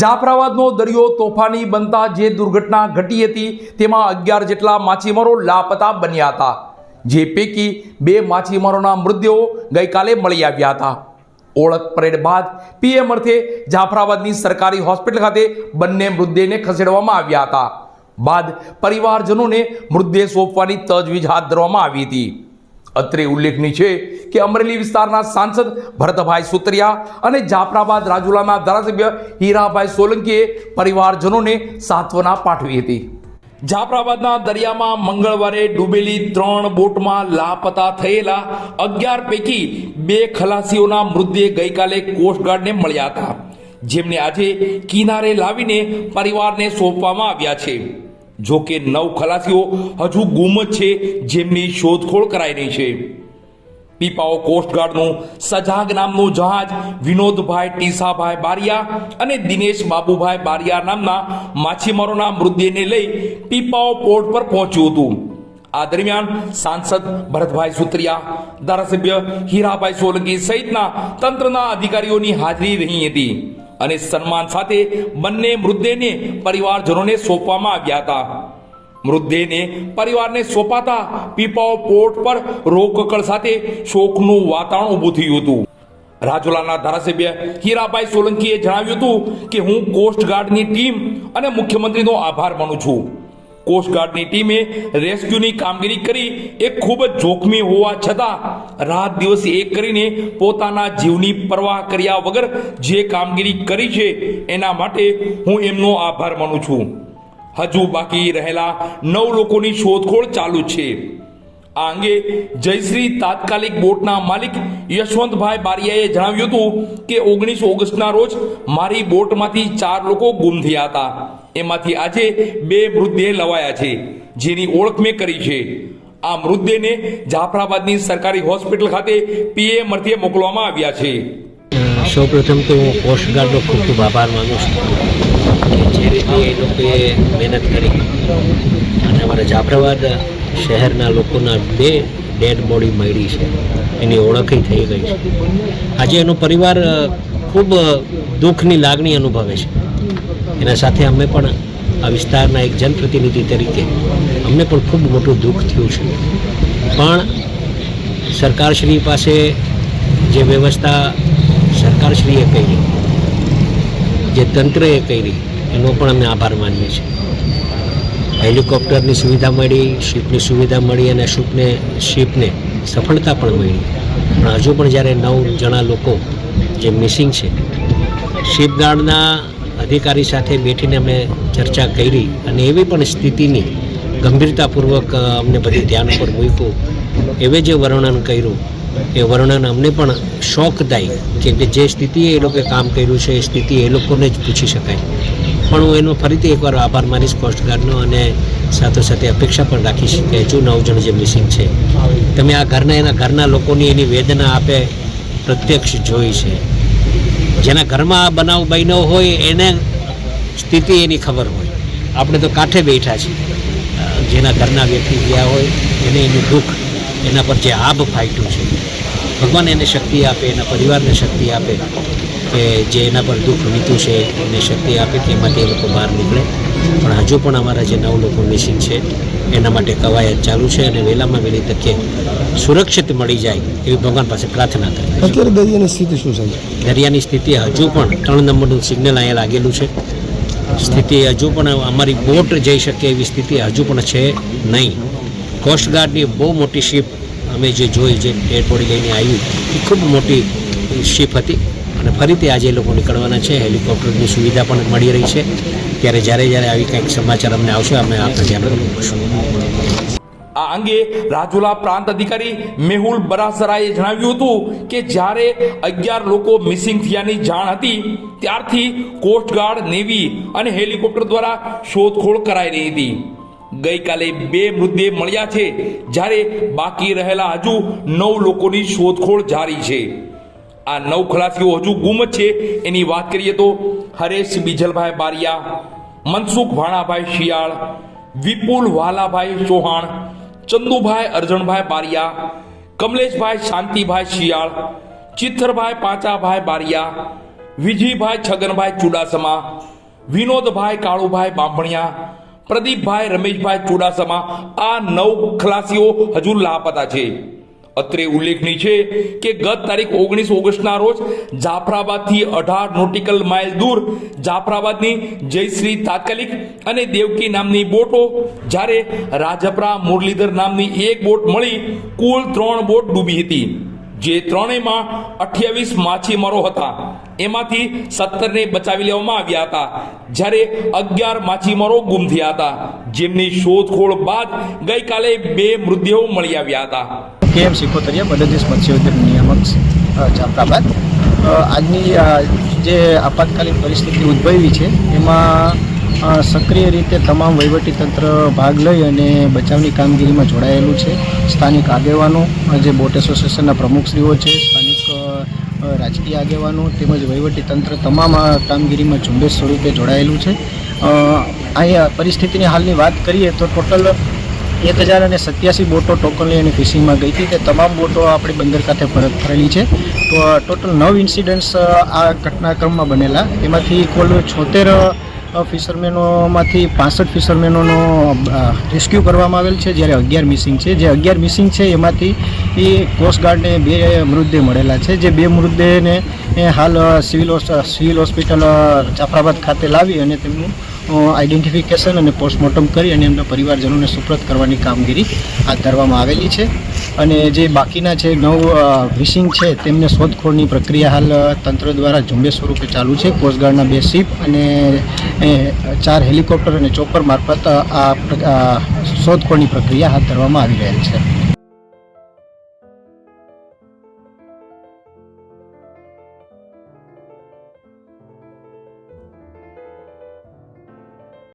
જાફરાબાદનો દરિયો તોફાની બનતા જે દુર્ઘટના ઘટી હતી, તેમાં અગિયાર જેટલા માછીમારો લાપતા બન્યા હતા. જે પૈકી બે માછીમારોના મૃતદેહો ગઈકાલે મળી આવ્યા હતા. ઓળખ પરેડ બાદ પીએમ અર્થે જાફરાબાદની સરકારી હોસ્પિટલ ખાતે બંને મૃતદેહને ખસેડવામાં આવ્યા હતા. બાદ પરિવારજનોને મૃતદેહ સોંપવાની તજવીજ હાથ ધરવામાં આવી હતી. અત્રે ઉલ્લેખનીય છે કે અમરેલી વિસ્તારના સાંસદ ભરતભાઈ સુતરિયા અને જાફરાબાદ રાજુલાના ધારાસભ્ય હીરાભાઈ સોલંકીએ પરિવારજનોને સાંત્વના પાઠવી હતી. જાફરાબાદના દરિયામાં મંગળવારે ડૂબેલી ત્રણ બોટમાં લાપતા થયેલા અગિયાર પૈકી બે ખલાસીઓના મૃતદેહ ગઈકાલે કોસ્ટગાર્ડને મળ્યા હતા. જેમને આજે કિનારે લાવીને પરિવારને સોંપવામાં આવ્યા છે. જો કે નવ ખલાસીઓ હજુ ગુમ છે, જેમની શોધખોળ કરાઈ રહી છે. પીપાઓ કોસ્ટગાર્ડનું સજાગ નામનું જહાજ વિનોદભાઈ ટીસાભાઈ બારિયા અને દિનેશ બાબુભાઈ બારિયા નામના માછીમારોના મૃતદેહને લઈ પીપાઓ પોર્ટ પર પહોંચ્યું હતું. આ દરમિયાન સાંસદ ભરતભાઈ સુત્રિયા, ધારાસભ્ય હીરાભાઈ સોલંકી સહિતના તંત્રના અધિકારીઓની હાજરી રહી હતી. અને સન્માન સાથે બંને મૃતદેહને પરિવારજનોને સોંપવામાં આવ્યા હતા. મૃતદેહને પરિવારને સોંપાતા પીપાઓ પોર્ટ પર રોકકળ સાથે શોકનું વાતાવરણ ઊભું થયું હતું. રાજુલાના ધારાસભ્ય હીરાભાઈ સોલંકીએ જણાવ્યું હતું કે હું કોસ્ટગાર્ડની ટીમ અને મુખ્યમંત્રીનો આભાર માનું છું. કોસ્ટગાર્ડની ટીમે રેસ્ક્યુની કામગીરી કરી. એ ખૂબ જ જોખમી હોવા છતાં રાત દિવસ એક કરીને પોતાના જીવની પરવાહ કર્યા વગર જે કામગીરી કરી છે એના માટે હું એમનો આભાર માનું છું. હજુ બાકી રહેલા નવ લોકોની શોધખોળ ચાલુ છે. આ અંગે જયશ્રી તાત્કાલિક બોટના માલિક યશવંતભાઈ બારિયાએ જણાવ્યું હતું કે ઓગણીસ ઓગસ્ટના રોજ મારી બોટમાંથી ચાર લોકો ગુમ થયા હતા. એમાંથી આજે બે મૃતદેહ લવાયા છે, જેની ઓળખ મેં કરી છે. આ મૃતદેહને જાફરાબાદની સરકારી હોસ્પિટલ ખાતે પીએમ અર્થે મોકલવામાં આવ્યા છે. સૌપ્રથમ તો હું કોસ્ટગાર્ડનો ખૂબ ખૂબ આભાર માનું છું જે રીતે એ લોકોએ મહેનત કરી. અને અમારા જાફરાબાદ શહેરના લોકોના બે ડેડ બોડી મળી છે. એની ઓળખી થઈ ગઈ છે. આજે એનો પરિવાર ખૂબ દુઃખની લાગણી અનુભવે છે. એના સાથે અમે પણ આ વિસ્તારના એક જનપ્રતિનિધિ તરીકે અમને પણ ખૂબ મોટું દુઃખ થયું છે. પણ સરકારશ્રી પાસે જે વ્યવસ્થા સરકારશ્રીએ કરી, જે તંત્રએ કરી, એનો પણ અમે આભાર માનીએ છીએ. હેલિકોપ્ટરની સુવિધા મળી, શિપની સુવિધા મળી અને શિપને શિપને સફળતા પણ મળી. પણ હજુ પણ જ્યારે નવ જણા લોકો જે મિસિંગ છે, શિપગાર્ડના અધિકારી સાથે બેઠીને અમે ચર્ચા કરી અને એવી પણ સ્થિતિની ગંભીરતાપૂર્વક અમને બધી ધ્યાન ઉપર મૂક્યું. એવે જે વર્ણન કર્યું, એ વર્ણન અમને પણ શોકદાયી કેમ કે જે સ્થિતિએ એ લોકોએ કામ કર્યું છે, એ સ્થિતિ એ લોકોને જ પૂછી શકાય. પણ હું એનો ફરીથી એકવાર આભાર માનીશ કોસ્ટગાર્ડનો અને સાથોસાથે અપેક્ષા પણ રાખીશ કે હજુ નવ જણ જે મિસિંગ છે, તમે આ ઘરના એના ઘરના લોકોની એની વેદના આપે પ્રત્યક્ષ જોઈ છે. જેના ઘરમાં આ બનાવ બન્યો હોય એને સ્થિતિ એની ખબર હોય. આપણે તો કાંઠે બેઠા છીએ. જેના ઘરના વ્યક્તિ ગયા હોય, એને એનું દુઃખ, એના પર જે આભ ફાટ્યું છે, ભગવાન એને શક્તિ આપે, એના પરિવારને શક્તિ આપે, કે જે એના પર દુઃખ વીત્યું છે, એને શક્તિ આપે કે એમાંથી એ લોકો બહાર નીકળે. પણ હજુ પણ અમારા જે નવ લોકો મિસિંગ છે એના માટે કવાયત ચાલુ છે અને વહેલામાં વહેલી તકે સુરક્ષિત મળી જાય એવી ભગવાન પાસે પ્રાર્થના કરી અત્યારે દરિયાની સ્થિતિ શું છે? દરિયાની સ્થિતિ હજુ પણ ત્રણ નંબરનું સિગ્નલ અહીંયા લાગેલું છે. સ્થિતિ હજુ પણ અમારી બોટ જઈ શકે એવી સ્થિતિ હજુ પણ છે નહીં. કોસ્ટગાર્ડની બહુ મોટી શિપ અમે જે જોઈ જે ડેડ બોડી લઈને આવી એ ખૂબ મોટી શિપ હતી અને ફરીથી આજે એ લોકો નીકળવાના છે. હેલિકોપ્ટરની સુવિધા પણ મળી રહી છે. ત્યારે જ્યારે જ્યારે આવી કંઈક સમાચાર અમને આવશે, અમે આપણે ધ્યાન રાખીશું આ અંગે રાજુલા પ્રાંત અધિકારી મેહુલ બરાસરાએ જણાવ્યું હતું કે જ્યારે અગિયાર લોકો મિસિંગ થયાની જાણ હતી, ત્યારથી કોસ્ટગાર્ડ નેવી અને હેલિકોપ્ટર દ્વારા શોધખોળ કરાઈ રહી હતી. ગઈકાલે બે મૃતદેહ મળ્યા છે, જ્યારે બાકી રહેલા હજુ નવ લોકોની શોધખોળ જારી છે. આ નવ ખલાસીઓ હજુ ગુમ છે. એની વાત કરીએ તો હરેશ બીજલભાઈ બારિયા, મનસુખ ભાણાભાઈ શિયાળ, વિપુલ વાલાભાઈ ચૌહાણ, ચંદુભાઈ અરજણભાઈ બારિયા, કમલેશભાઈ શાંતિભાઈ શિયાળ ચિત્તરભાઈ પાંચાભાઈ બારિયા, વિજયભાઈ છગનભાઈ ચુડાસમા, વિનોદભાઈ કાળુભાઈ બાંભણિયા, પ્રદીપભાઈ રમેશભાઈ ચુડાસમા આ નવ ખલાસીઓ હજુ લાપતા છે. અત્રે ઉલ્લેખનીય છે કે ગત તારીખ ઓગણીસ ઓગસ્ટના રોજ જાફરાબાદથી અઢાર નોટિકલ માઇલ દૂર જાફરાબાદની જયશ્રી તાત્કાલિક અને દેવકી નામની બોટો, જ્યારે રાજપરા મુરલીધર નામની એક બોટ મળી, કુલ ત્રણ બોટ ડૂબી હતી. જે ત્રણેયમાં અઠ્યાવીસ માછીમારો હતા. એમાંથી સત્તરને બચાવી લેવામાં આવ્યા હતા. જ્યારે અગિયાર માછીમારો ગુમ થયા હતા. જેમની શોધખોળ બાદ ગઈકાલે બે મૃતદેહો મળી આવ્યા હતા. કેએમ સિકોતરિયા મદદનીશ મત્સ્યોદ્યોગ નિયામક જાફરાબાદ આજની જે આપાતકાલીન પરિસ્થિતિ ઉદ્ભવી છે, એમાં સક્રિય રીતે તમામ વહીવટીતંત્ર ભાગ લઈ અને બચાવની કામગીરીમાં જોડાયેલું છે. સ્થાનિક આગેવાનો જે બોટ એસોસિએશનના પ્રમુખશ્રીઓ છે, સ્થાનિક રાજકીય આગેવાનો તેમજ વહીવટીતંત્ર તમામ આ કામગીરીમાં ઝુંબેશ સ્વરૂપે જોડાયેલું છે. અહીંયા પરિસ્થિતિની હાલની વાત કરીએ તો ટોટલ એક હજાર અને સત્યાસી બોટો ટોકન લઈ અને ફિશિંગમાં ગઈ હતી. તે તમામ બોટો આપણી બંદર ખાતે પરત ફરેલી છે. તો ટોટલ નવ ઇન્સિડન્ટ્સ આ ઘટનાક્રમમાં બનેલા. એમાંથી કુલ છોતેર ફિશરમેનોમાંથી પાસઠ ફિશરમેનોનો રેસ્ક્યુ કરવામાં આવેલ છે, જ્યારે અગિયાર મિસિંગ છે. જે અગિયાર મિસિંગ છે, એમાંથી એ કોસ્ટગાર્ડને બે મૃતદેહ મળેલા છે. જે બે મૃતદેહને હાલ સિવિલ સિવિલ હોસ્પિટલ જાફરાબાદ ખાતે લાવી અને તેમનું આઈડેન્ટિફિકેશન અને પોસ્ટમોર્ટમ કરી અને એમના પરિવારજનોને સુપ્રત કરવાની કામગીરી હાથ ધરવામાં આવેલી છે. અને જે બાકીના છે નવ વિશિંગ છે, તેમને શોધખોળની પ્રક્રિયા હાલ તંત્ર દ્વારા ઝુંબેશ સ્વરૂપે ચાલુ છે. કોસ્ટગાર્ડના બે શિપ અને ચાર હેલિકોપ્ટર અને ચોપર મારફત આ શોધખોળની પ્રક્રિયા હાથ ધરવામાં આવી રહેલ છે.